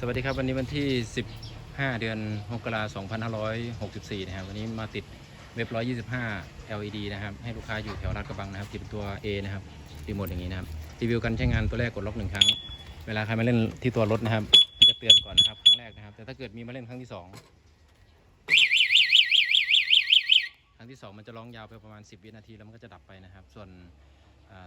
สวัสดีครับ วันนี้วันที่ 15 เดือนมกราคม2564 นะครับ วันนี้มาติดเว็บ 125 LED นะครับ ให้ลูกค้าอยู่แถวลาดกระบังนะครับที่เป็นตัว A นะครับรีโมทอย่างนี้นะครับ รีวิวการใช้งานตัวแรกกดล็อกหนึ่งครั้ง เวลาใครมาเล่นที่ตัวรถนะครับ จะเตือนก่อนนะครับ ครั้งแรกนะครับ แต่ถ้าเกิดมีมาเล่นครั้งที่สองครั้งที่สองมันจะร้องยาวไปประมาณ 10 วินาทีแล้วมันก็จะดับไปนะครับ ส่วน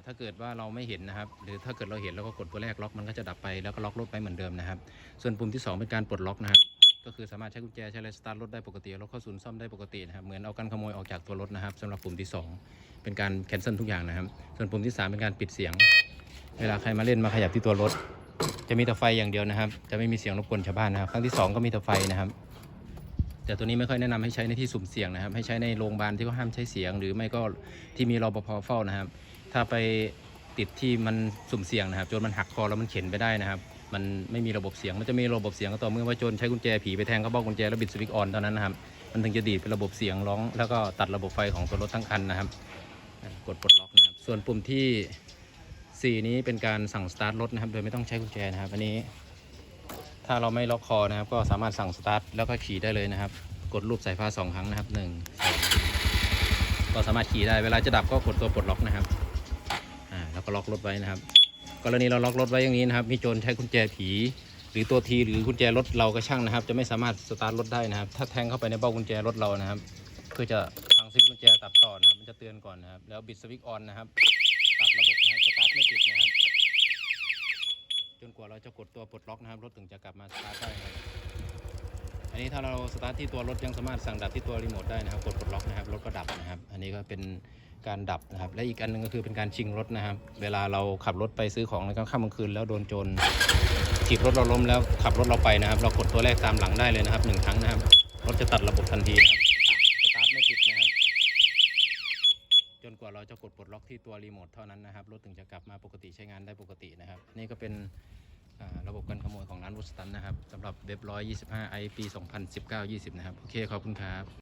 ถ้าเกิดว่าเราไม่เห็นนะครับ หรือถ้าเกิดเราเห็นแล้วก็กดตัวแรกล็อกมันก็จะดับไปแล้วก็ล็อกรถไปเหมือนเดิมนะครับ ส่วนปุ่มที่ 2 เป็นการปลดล็อกนะครับ ก็คือสามารถใช้กุญแจใช้อะไรสตาร์ทรถได้ปกติรถเข้าศูนย์ซ่อมได้ปกตินะครับเหมือนเอากันขโมยออกจากตัวรถนะครับสำหรับปุ่มที่ 2 เป็นการแคนเซิลทุกอย่างนะครับ ส่วนปุ่มที่ 3 เป็นการปิดเสียง เวลาใครมาเล่นมาขยับที่ตัวรถ จะมีแต่ไฟอย่างเดียวนะครับ จะไม่มีเสียงรบกวนชาวบ้านนะครับครั้งที่ 2 ก็มีแต่ไฟนะครับแต่ตัวนี้ไม่ค่อยแนะนำให้ใช้ในที่สุ่มเสี่ยงนะครับ ให้ใช้ในโรงพยาบาลที่เขาห้ามใช้เสียง หรือไม่ก็ที่มีรปภเฝ้านะครับ ถ้าไปติดที่มันสุ่มเสี่ยงนะครับจนมันหักคอแล้วมันเข็นไปได้นะครับ มันไม่มีระบบเสียง มันจะมีระบบเสียงก็ต่อเมื่อว่าโจรใช้กุญแจผีไปแทงกระบอกกุญแจแล้วบิดสวิตช์ออนเท่านั้นนะครับ มันถึงจะดีดเป็นระบบเสียงร้อง แล้วก็ตัดระบบไฟของตัวรถทั้งคันนะครับ กดปลดล็อกนะครับ ส่วนปุ่มที่ 4 นี้เป็นการสั่งสตาร์ทรถนะครับ โดยไม่ต้องใช้กุญแจนะครับ อันนี้ ถ้าเราไม่ล็อกคอนะครับ ก็สามารถสั่งสตาร์ทแล้วก็ขี่ได้เลยนะครับ กดรูปสายฟ้าสองครั้งนะครับหนึ่งก็สามารถขี่ได้ เวลาจะดับก็กดตัวปลดล็อกนะครับ ก็ล็อกรถไว้นะครับ กรณีเราล็อกรถไว้อย่างนี้นะครับมีโจรใช้กุญแจผี หรือตัวทีหรือกุญแจรถเราก็ช่างนะครับ จะไม่สามารถสตาร์ทรถได้นะครับ ถ้าแทงเข้าไปในเบ้ากุญแจรถเรานะครับ เพื่อจะพังสวิตช์กุญแจตัดต่อนะครับ มันจะเตือนก่อนนะครับ แล้วบิดสวิตช์ออนนะครับ ตัดระบบนะครับสตาร์ทไม่ติดนะครับ จนกว่าเราจะกดตัวปลดล็อกนะครับ รถถึงจะกลับมาสตาร์ทได้นะครับอันนี้ถ้าเราสตาร์ทที่ตัวรถยังสามารถสั่งดับที่ตัวรีโมทได้นะครับ กดปลดล็อกนะครับรถก็ดับนะครับ อันนี้ก็เป็น การดับนะครับ และอีกอันหนึงก็คือเป็นการชิงรถนะครับ เวลาเราขับรถไปซื้อของในกลางค่ำกลางคืนแล้วโดนโจรถีบรถเราล้มแล้วขับรถเราไปนะครับ เรากดตัวแรกตามหลังได้เลยนะครับหนึ่งครั้งนะครับรถจะตัดระบบทันทีนะครับสตาร์ทไม่ติดนะครับ จนกว่าเราจะกดปลดล็อกที่ตัวรีโมทเท่านั้นนะครับรถถึงจะกลับมาปกติใช้งานได้ปกตินะครับ นี่ก็เป็นระบบการขโมยของร้านวุสตันนะครับสำหรับเว็บ125 i ปี 2019-20 นะครับ โอเค ขอบคุณครับ